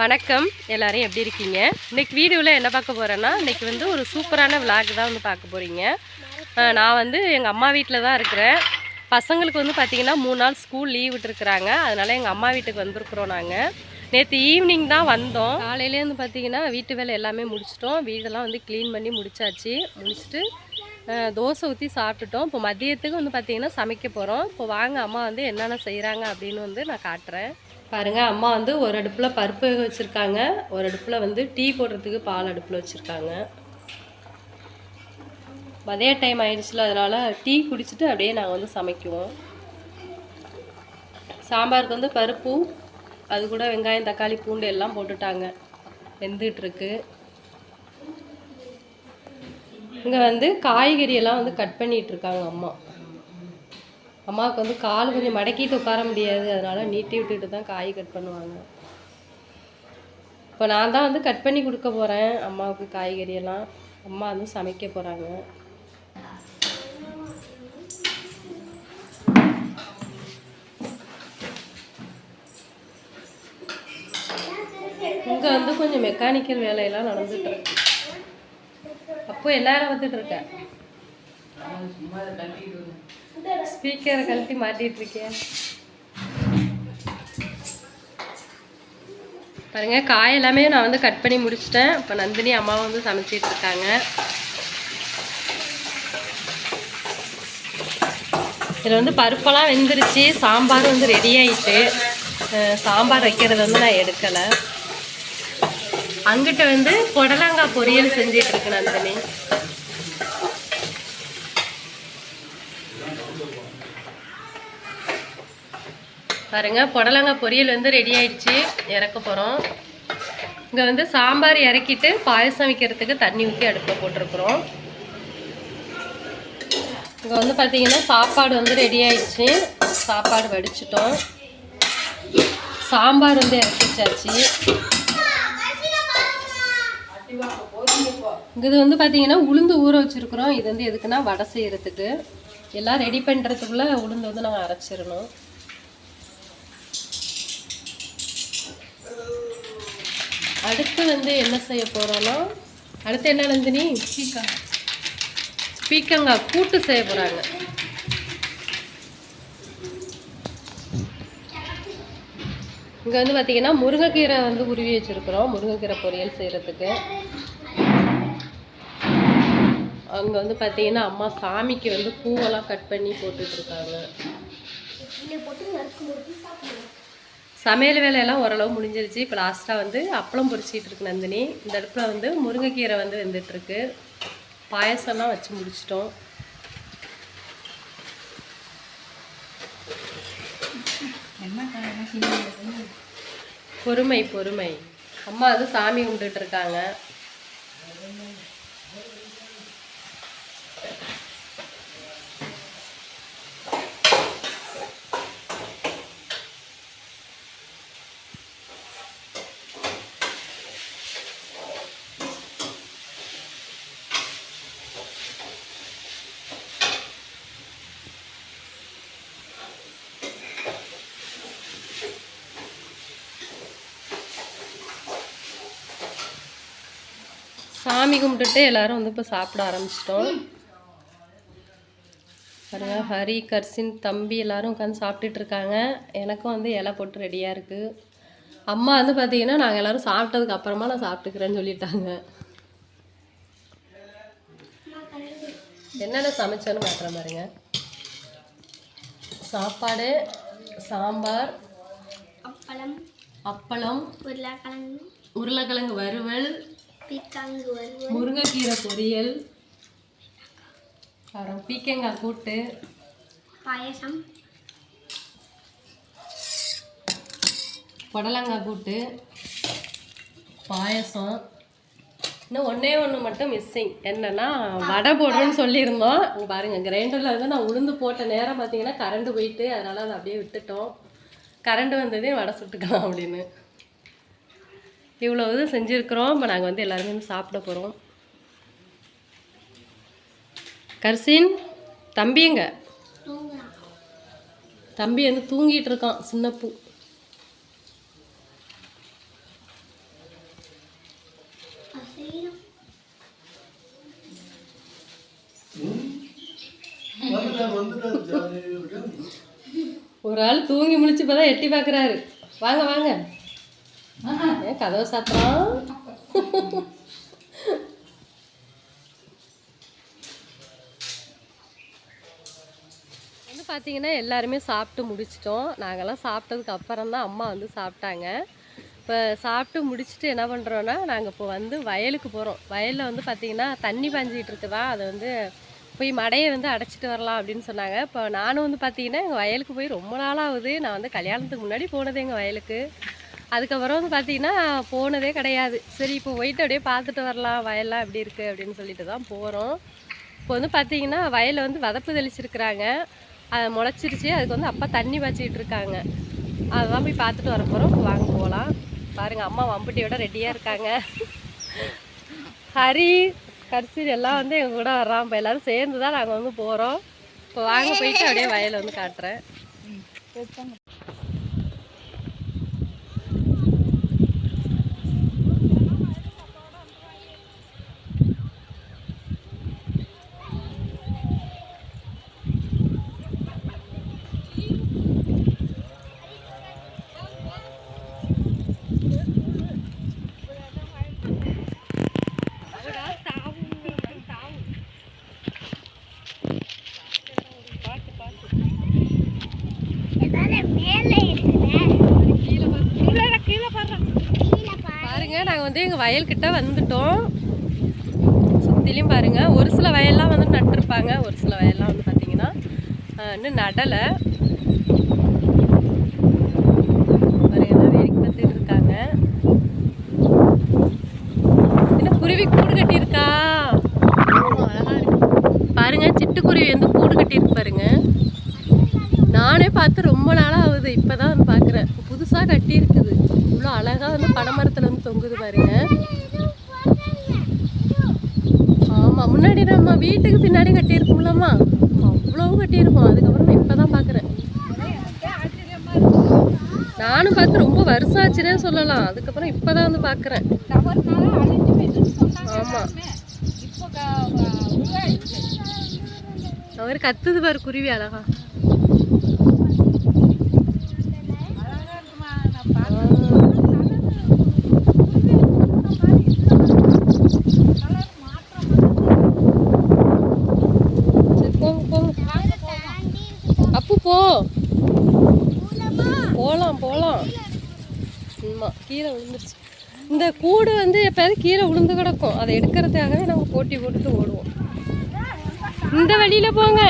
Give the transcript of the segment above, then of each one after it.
வணக்கம். எல்லாரும் எப்படி இருக்கீங்க? இன்னைக்கு வீடியோவில் என்ன பார்க்க போகிறேன்னா இன்றைக்கி வந்து ஒரு சூப்பரான விளாக் தான் வந்து பார்க்க போகிறீங்க நான் வந்து எங்கள் அம்மா வீட்டில் தான் இருக்கிறேன். பசங்களுக்கு வந்து பார்த்திங்கன்னா மூணு நாள் ஸ்கூல் லீவ் விட்டுருக்குறாங்க. அதனால் எங்கள் அம்மா வீட்டுக்கு வந்திருக்குறோம் நாங்கள் நேற்று ஈவினிங் தான் வந்தோம். காலையிலேருந்து பார்த்திங்கன்னா வீட்டு வேலை எல்லாமே முடிச்சிட்டோம். வீடெல்லாம் வந்து க்ளீன் பண்ணி முடிச்சாச்சு. முடிச்சுட்டு தோசை ஊற்றி சாப்பிட்டுட்டோம். இப்போ மதியத்துக்கு வந்து பார்த்திங்கன்னா சமைக்க போகிறோம் இப்போ வாங்க அம்மா வந்து என்னென்ன செய்கிறாங்க அப்படின்னு வந்து நான் காட்டுறேன். பாருங்கள் அம்மா வந்து ஒரு அடுப்பில் பருப்பு வேக வச்சுருக்காங்க. ஒரு அடுப்பில் வந்து டீ போடுறதுக்கு பால் அடுப்பில் வச்சுருக்காங்க. மதிய டைம் ஆயிடுச்சுல அதனால் டீ குடிச்சிட்டு அப்படியே நாங்கள் வந்து சமைக்குவோம். சாம்பாருக்கு வந்து பருப்பு அது கூட வெங்காயம் தக்காளி பூண்டு எல்லாம் போட்டுட்டாங்க. வெந்துட்டுருக்கு இங்கே வந்து காய்கறியெல்லாம் வந்து கட் பண்ணிகிட்ருக்காங்க இருக்காங்க அம்மா. அம்மாவுக்கு வந்து கால் கொஞ்சம் மடக்கிட்டு உட்கார முடியாது. அதனால் நீட்டி விட்டுட்டு தான் காய் கட் பண்ணுவாங்க. இப்போ நான் தான் வந்து கட் பண்ணி கொடுக்க போகிறேன் அம்மாவுக்கு காய்கறி எல்லாம். அம்மா வந்து சமைக்க போகிறாங்க இங்கே வந்து கொஞ்சம் மெக்கானிக்கல் வேலையெல்லாம் நடந்துட்டு இருக்கு. அப்போ எல்லாரும் வந்துட்டு இருக்கேன் ஸ்பீக்கரை கழட்டி மாட்டிகிட்டு இருக்கேன் பாருங்கள் காய் எல்லாமே நான் வந்து கட் பண்ணி முடிச்சிட்டேன். இப்போ நந்தினி அம்மா வந்து சமைச்சிட்டு இருக்காங்க இதில் வந்து பருப்பெல்லாம் வெந்துருச்சு. சாம்பார் வந்து ரெடி ஆயிட்டு சாம்பார் வைக்கிறது வந்து நான் எடுக்கலை. அங்கிட்ட வந்து புடலங்காய் பொரியல் செஞ்சிட்டு இருக்கு நந்தினி. பாருங்கள் புடலங்காய் பொரியல் வந்து ரெடி ஆயிடுச்சு. இறக்க போகிறோம் இங்கே வந்து சாம்பார் இறக்கிட்டு பாயசம் வைக்கிறதுக்கு தண்ணி ஊற்றி அடுப்பில் போட்டிருக்குறோம். இங்கே வந்து பார்த்திங்கன்னா சாப்பாடு வந்து ரெடி ஆயிடுச்சு. சாப்பாடு வடிச்சிட்டோம். சாம்பார் வந்து இறக்கி வச்சாச்சு. இது வந்து பார்த்திங்கன்னா உளுந்து ஊற வச்சுருக்குறோம். இது வந்து எதுக்குன்னா வடை செய்கிறதுக்கு எல்லாம் ரெடி பண்ணுறதுக்குள்ளே உளுந்து வந்து நாங்கள் அரைச்சிடணும். அடுத்து வந்து என்ன செய்ய போகிறோன்னா அடுத்து என்ன நந்தினி? பீக்கங்காய் பீக்கங்காய் கூட்டு செய்ய போகிறாங்க இங்கே வந்து பார்த்திங்கன்னா முருங்கைக்கீரை வந்து உருவி வச்சுருக்குறோம். முருங்கைக்கீரை பொரியல் செய்கிறதுக்கு அங்கே வந்து பார்த்தீங்கன்னா அம்மா சாமிக்கு வந்து பூவெல்லாம் கட் பண்ணி போட்டுட்ருக்காங்க சமையல் வேலையெல்லாம் ஓரளவு முடிஞ்சிருச்சு. இப்போ லாஸ்ட்டாக வந்து அப்பளம் பொரிச்சிட்டு இருக்கு நந்தினி. இந்த இடத்துல வந்து முருங்கைக்கீரை வந்து வெந்துட்டுருக்கு பாயசம்லாம் வச்சு முடிச்சிட்டோம். பொறுமை பொறுமை. அம்மா வந்து சாமி கும்பிட்டுட்டு இருக்காங்க. சாமி கும்பிட்டுட்டு எல்லாரும் வந்து இப்போ சாப்பிட ஆரம்பிச்சிட்டோம். பாருங்க ஹரி கர்சின் தம்பி எல்லாரும் உட்காந்து சாப்பிட்டுட்டு இருக்காங்க. எனக்கும் வந்து இலை போட்டு ரெடியாக இருக்குது அம்மா வந்து பார்த்தீங்கன்னா நாங்கள் எல்லாரும் சாப்பிட்டதுக்கு அப்புறமா நான் சாப்பிட்டுக்கிறேன்னு சொல்லிட்டாங்க. என்னென்ன சமைச்சோன்னு காட்டுற பாருங்க சாப்பாடு சாம்பார் அப்பளம் அப்பளம் உருளைக்கிழங்கு உருளைக்கிழங்கு வறுவல் முருங்கைக்கீரை பொரியல். அப்புறம் பீக்கங்காய் கூட்டு. பாயசம். புடலங்காய் கூட்டு. பாயசம். இன்னும் ஒன்றே ஒன்று மட்டும் மிஸ்ஸிங் என்னன்னா வடை போடுறோன்னு சொல்லியிருந்தோம். இங்க பாருங்க கிரைண்டரில் வந்து நான் உளுந்து போட்ட நேரம் பார்த்தீங்கன்னா கரண்ட் போயிட்டு அதனால் அதை அப்படியே விட்டுட்டோம். கரண்ட் வந்ததே வடை சுட்டுக்கலாம் அப்படின்னு. இவ்வளோ இது செஞ்சுருக்குறோம். இப்போ நாங்கள் வந்து எல்லாருமே சாப்பிட போகிறோம் கர்சின் தம்பிங்க தம்பி வந்து தூங்கிட்டு இருக்கான் சின்னப்பூ. ஒரு ஆள் தூங்கி முடிச்சு இப்போதான் எட்டி பார்க்குறாரு வாங்க வாங்க. ஏன் கதவை சாத்துறான் வந்து பார்த்தீங்கன்னா எல்லாருமே சாப்பிட்டு முடிச்சிட்டோம். நாங்கெல்லாம் சாப்பிட்டதுக்கு அப்புறம் தான் அம்மா வந்து சாப்பிட்டாங்க. இப்போ சாப்பிட்டு முடிச்சுட்டு என்ன பண்ணுறோன்னா நாங்கள் இப்போ வந்து வயலுக்கு போகிறோம் வயலில் வந்து பார்த்திங்கன்னா தண்ணி பாஞ்சிக்கிட்டு இருக்குதா அதை வந்து போய் மடையை வந்து அடைச்சிட்டு வரலாம் அப்படின்னு சொன்னாங்க. இப்போ நானும் வந்து பார்த்தீங்கன்னா எங்கள் வயலுக்கு போய் ரொம்ப நாள் ஆகுது நான் வந்து கல்யாணத்துக்கு முன்னாடி போனது எங்கள் வயலுக்கு. அதுக்கப்புறம் வந்து பார்த்தீங்கன்னா போனதே கிடையாது. சரி இப்போ போயிட்டு அப்படியே பார்த்துட்டு வரலாம். வயல்லாம் எப்படி இருக்குது அப்படின்னு சொல்லிட்டு தான் போகிறோம் இப்போ வந்து பார்த்தீங்கன்னா வயலில் வந்து வதப்பு தெளிச்சிருக்கிறாங்க. அது முளைச்சிருச்சு. அதுக்கு வந்து அப்பா தண்ணி பாய்ச்சிக்கிட்டு இருக்காங்க. அதெல்லாம் போய் பார்த்துட்டு வர போகிறோம் வாங்க போகலாம். பாருங்கள் அம்மா வம்புட்டியோட ரெடியாக இருக்காங்க. ஹரி கரிசீர் எல்லாம் வந்து எங்கள் கூட வர்றான். இப்போ எல்லோரும் சேர்ந்து தான் நாங்கள் வந்து போகிறோம் இப்போ வாங்க போயிட்டு அப்படியே வயலை வந்து காட்டுறேன். வந்து எங்கள் வயல்கிட்ட வந்துட்டோம். சுற்றிலையும் பாருங்கள் ஒரு சில வயல்லாம் வந்து நட்டிருப்பாங்க ஒரு சில வயல்லாம் வந்து பார்த்திங்கன்னா இன்னும் நடலை பாருங்க எல்லாம் வேடிக்கை பார்த்துட்டு இருக்காங்க என்ன குருவி கூடு கட்டியிருக்கா அழகா இருக்கு பாருங்க சிட்டுக்குருவி வந்து கூடு கட்டியிருக்கு பாருங்க நானே பார்த்து ரொம்ப நாளாக ஆகுது இப்போ தான் வந்து பார்க்குறேன் புதுசாக கட்டியிருக்குது இவ்வளோ அழகாக வந்து பனைமரத்தில் வந்து தொங்குது பாருங்க ஆமாம் முன்னாடி நம்ம வீட்டுக்கு பின்னாடி கட்டியிருக்கோம்லம்மா அவ்வளோ கட்டியிருக்கோம். அதுக்கப்புறம் நான் இப்போ தான் பார்க்குறேன் நானும் பார்த்து ரொம்ப வருஷம் ஆச்சுன்னே சொல்லலாம். அதுக்கப்புறம் இப்போ தான் வந்து பார்க்குறேன் ஆமாம் அவர் கத்துது பாரு குருவி அழகா சரி போங்க போங்க அப்பு போ போகலாம் போகலாம் ஆமாம் கீழே விழுந்துருச்சு. இந்த கூடு வந்து எப்பயாவது கீழே விழுந்து கிடக்கும். அதை எடுக்கிறதுக்காகவே நாங்கள் போட்டி போட்டுட்டு ஓடுவோம். இந்த வழியில் போங்க.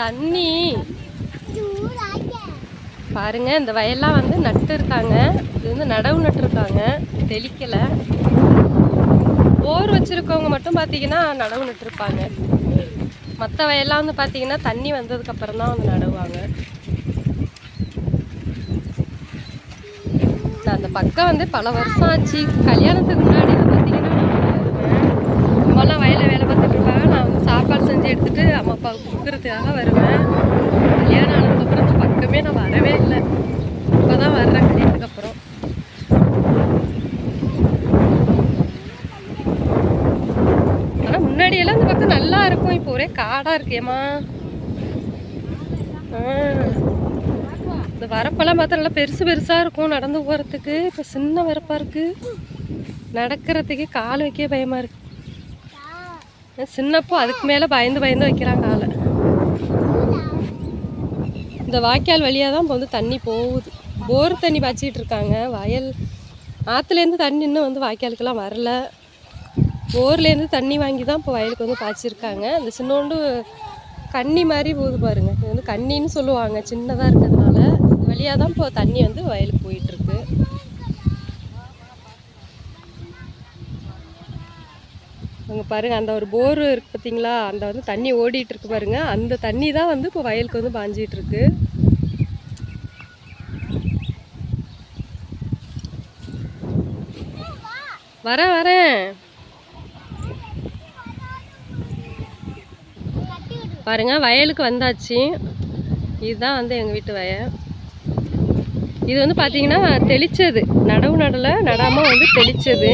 தண்ணி. பாருங்க இந்த வயல்லாம் வந்து நட்டு இருக்காங்க. இது வந்து நடவு நட்டுருக்காங்க தெளிக்கலை. போர் வச்சிருக்கவங்க மட்டும் பார்த்தீங்கன்னா நடவு நட்டுருப்பாங்க மற்ற வயல்லாம் வந்து பார்த்தீங்கன்னா தண்ணி வந்ததுக்கு அப்புறம் தான் வந்து நடுவாங்க. நான் அந்த பக்கம் வந்து பல வருஷம் ஆச்சு. கல்யாணத்துக்கு முன்னாடி வந்து பார்த்தீங்கன்னா நான் வருவேன் அம்மாலாம் வயலில் வேலை பார்த்துட்டு இருப்பாங்க நான் வந்து சாப்பாடு செஞ்சு எடுத்துகிட்டு அம்மா அப்பாவுக்கு கொடுக்குறதுக்காக வருவேன். கல்யாணம் ஆனதுக்கப்புறம் இந்த பக்கமே நான் வரவே இல்லை. இப்போ தான் வர்றேன் கல்யாணத்துக்கு அப்புறம். ஆனால் முன்னாடியெல்லாம் இந்த பக்கம் நல்லா இருக்கும். இப்போ ஒரே காடாக இருக்கேம்மா. இந்த வரப்பெல்லாம் பார்த்தா நல்லா பெருசு பெருசாக இருக்கும் நடந்து போகிறதுக்கு இப்போ சின்ன வரப்பாக இருக்குது நடக்கிறதுக்கே கால் வைக்க பயமாக இருக்குது சின்னப்போ அதுக்கு மேலே பயந்து பயந்து வைக்கிறாங்க காலை இந்த வாய்க்கால் வழியாக தான் இப்போ வந்து தண்ணி போகுது. போர் தண்ணி பாய்ச்சிக்கிட்டு இருக்காங்க. வயல் ஆற்றுலேருந்து தண்ணி இன்னும் வந்து வாய்க்காலுக்கெல்லாம் வரல. போர்லேருந்து தண்ணி வாங்கி தான் இப்போ வயலுக்கு வந்து பாய்ச்சிருக்காங்க. அந்த சின்னோண்டு கண்ணி மாதிரி போகுது பாருங்க. இது வந்து கண்ணின்னு சொல்லுவாங்க. சின்னதாக இருக்கிறதுனால. வழியாக தான் இப்போ தண்ணி வந்து வயலுக்கு போயிட்டுருக்கு அங்கே பாருங்கள் அந்த ஒரு போர் இருக்கு பார்த்தீங்களா அந்த வந்து தண்ணி ஓடிட்டு இருக்கு பாருங்கள் அந்த தண்ணி தான் வந்து இப்போ வயலுக்கு வந்து பாஞ்சிகிட்ருக்கு வரேன் வரேன். பாருங்க வயலுக்கு வந்தாச்சு. இதுதான் வந்து எங்கள் வீட்டு வயல் இது வந்து பார்த்தீங்கன்னா தெளிச்சது. நடவு நடல நடாமல் வந்து தெளிச்சது.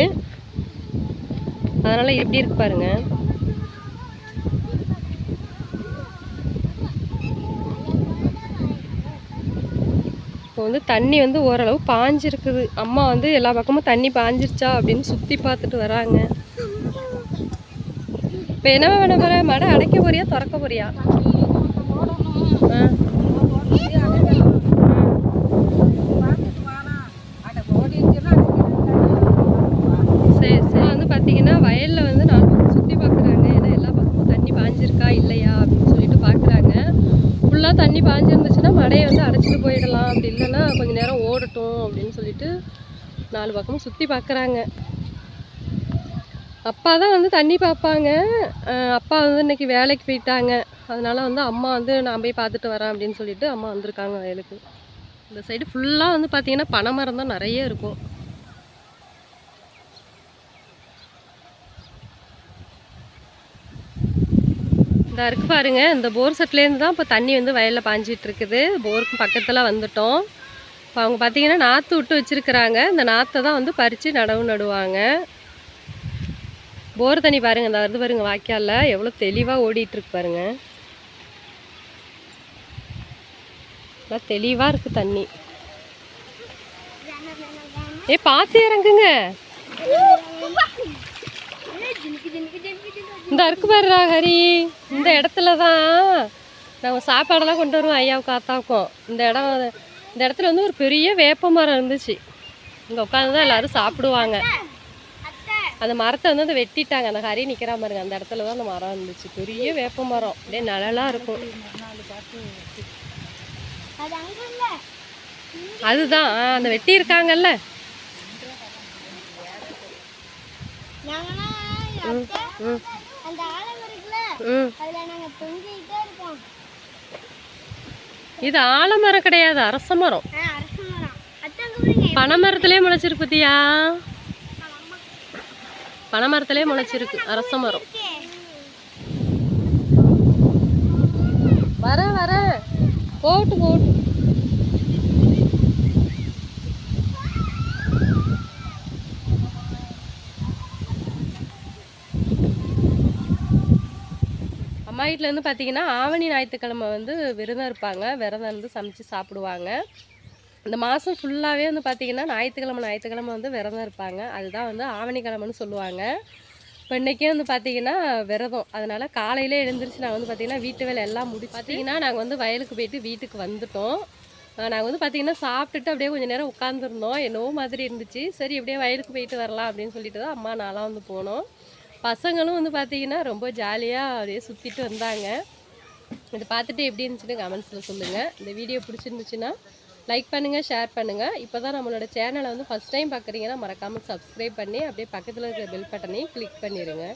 அதனால் எப்படி இருக்கு பாருங்க. இப்போ வந்து தண்ணி வந்து ஓரளவு பாஞ்சிருக்குது. அம்மா வந்து எல்லா பக்கமும் தண்ணி பாஞ்சிருச்சா அப்படின்னு சுற்றி பார்த்துட்டு வராங்க. இப்போ என்ன பண்ண போற? மடை அடைக்க போறியா? திறக்க போறியா? ஆ. சரி சரி வந்து பார்த்தீங்கன்னா வயலில் வந்து நாலு பக்கம் சுற்றி பார்க்குறாங்க ஏன்னா எல்லா பக்கமும் தண்ணி பாஞ்சிருக்கா இல்லையா அப்படின்னு சொல்லிட்டு பார்க்குறாங்க ஃபுல்லாக தண்ணி பாஞ்சிருந்துச்சுன்னா மடையை வந்து அடைச்சிட்டு போயிடலாம் அப்படி இல்லைன்னா கொஞ்ச நேரம் ஓடட்டும் அப்படின்னு சொல்லிட்டு நாலு பக்கமும் சுற்றி பார்க்குறாங்க அப்பா தான் வந்து தண்ணி பார்ப்பாங்க அப்பா வந்து இன்னைக்கு வேலைக்கு போயிட்டாங்க. அதனால் வந்து அம்மா வந்து நான் போய் பார்த்துட்டு வரேன் அப்படின்னு சொல்லிட்டு அம்மா வந்திருக்காங்க வயலுக்கு இந்த சைடு ஃபுல்லாக வந்து பார்த்தீங்கன்னா பனைமரம் தான் நிறைய இருக்கும். இந்த இருக்கு பாருங்கள் இந்த போர் செட்லேருந்து தான் இப்போ தண்ணி வந்து வயலில் பாஞ்சிட்டு இருக்குது. போருக்கு பக்கத்தில் வந்துட்டோம். இப்போ அவங்க பார்த்திங்கன்னா நாற்று விட்டு வச்சிருக்கிறாங்க. இந்த நாற்றை தான் வந்து பறித்து நடவு நடுவாங்க. போர் தண்ணி பாருங்கள் இந்த வருது பாருங்கள் வாய்க்காலில். எவ்வளோ தெளிவாக ஓடிட்டுருக்கு பாருங்கள் பாருங்க. நல்லா தெளிவாக இருக்குது தண்ணி. ஏ பார்த்து இறங்குங்க. இந்த அருக்கு பாருடா ஹரி. இந்த இடத்துல தான் நாங்கள் சாப்பாடெல்லாம் கொண்டு வருவோம் ஐயாவுக்கும் ஆத்தாவுக்கும். இந்த இடம் இந்த இடத்துல வந்து ஒரு பெரிய வேப்ப மரம் இருந்துச்சு. இங்கே உட்காந்து தான் எல்லாரும் சாப்பிடுவாங்க. அந்த மரத்தை வந்து அதை வெட்டிட்டாங்க. அந்த ஹரி நிற்கிறா பாருங்க அந்த இடத்துல தான் அந்த மரம் இருந்துச்சு. பெரிய வேப்ப மரம். அப்படியே நிழலாக இருக்கும். அதுதான் அந்த வெட்டி இருக்காங்கல்ல. ம் ம். இது ஆலமரம் கிடையாது அரச மரம். ஆ அரச மரம். அத்தை அங்க பாருங்க பனை மரத்துலேயே முளைச்சிருக்கு பத்தியா பனை மரத்துலேயே முளைச்சிருக்கு அரச மரம். வர வர. போட்டு போட்டு. வீட்டில் வந்து பார்த்தீங்கன்னா ஆவணி ஞாயிற்றுக்கிழமை வந்து விரதம் இருப்பாங்க. விரதம் இருந்து சமைச்சு சாப்பிடுவாங்க. இந்த மாதம் ஃபுல்லாகவே வந்து பார்த்திங்கன்னா ஞாயிற்றுக்கிழமை ஞாயிற்றுக்கிழமை வந்து விரதம் இருப்பாங்க. அதுதான் வந்து ஆவணிக்கிழமைன்னு சொல்லுவாங்க. இப்போ இன்றைக்கே வந்து பார்த்திங்கன்னா விரதம். அதனால் காலையிலே எழுந்திரிச்சு நாங்கள் வந்து பார்த்திங்கன்னா வீட்டு வேலை எல்லாம் முடி பார்த்திங்கன்னா நாங்கள் வந்து வயலுக்கு போயிட்டு வீட்டுக்கு வந்துட்டோம். நாங்கள் வந்து பார்த்திங்கன்னா சாப்பிட்டுட்டு அப்படியே கொஞ்சம் நேரம் உட்காந்துருந்தோம் என்னவோ மாதிரி இருந்துச்சு. சரி அப்படியே வயலுக்கு போயிட்டு வரலாம் அப்படின்னு சொல்லிட்டு தான் அம்மா நான்லாம் வந்து போனோம். பசங்களும் வந்து பார்த்திங்கன்னா ரொம்ப ஜாலியாக அப்படியே சுற்றிட்டு வந்தாங்க. இதை பார்த்துட்டு எப்படி இருந்துச்சுன்னு கமெண்ட்ஸில் சொல்லுங்கள் இந்த வீடியோ பிடிச்சிருந்துச்சுன்னா லைக் பண்ணுங்கள் ஷேர் பண்ணுங்கள் இப்போ தான் நம்மளோட சேனலை வந்து ஃபஸ்ட் டைம் பார்க்குறீங்கன்னா மறக்காமல் சப்ஸ்கிரைப் பண்ணி அப்படியே பக்கத்தில் இருக்கிற பெல் பட்டனையும் கிளிக் பண்ணிடுங்க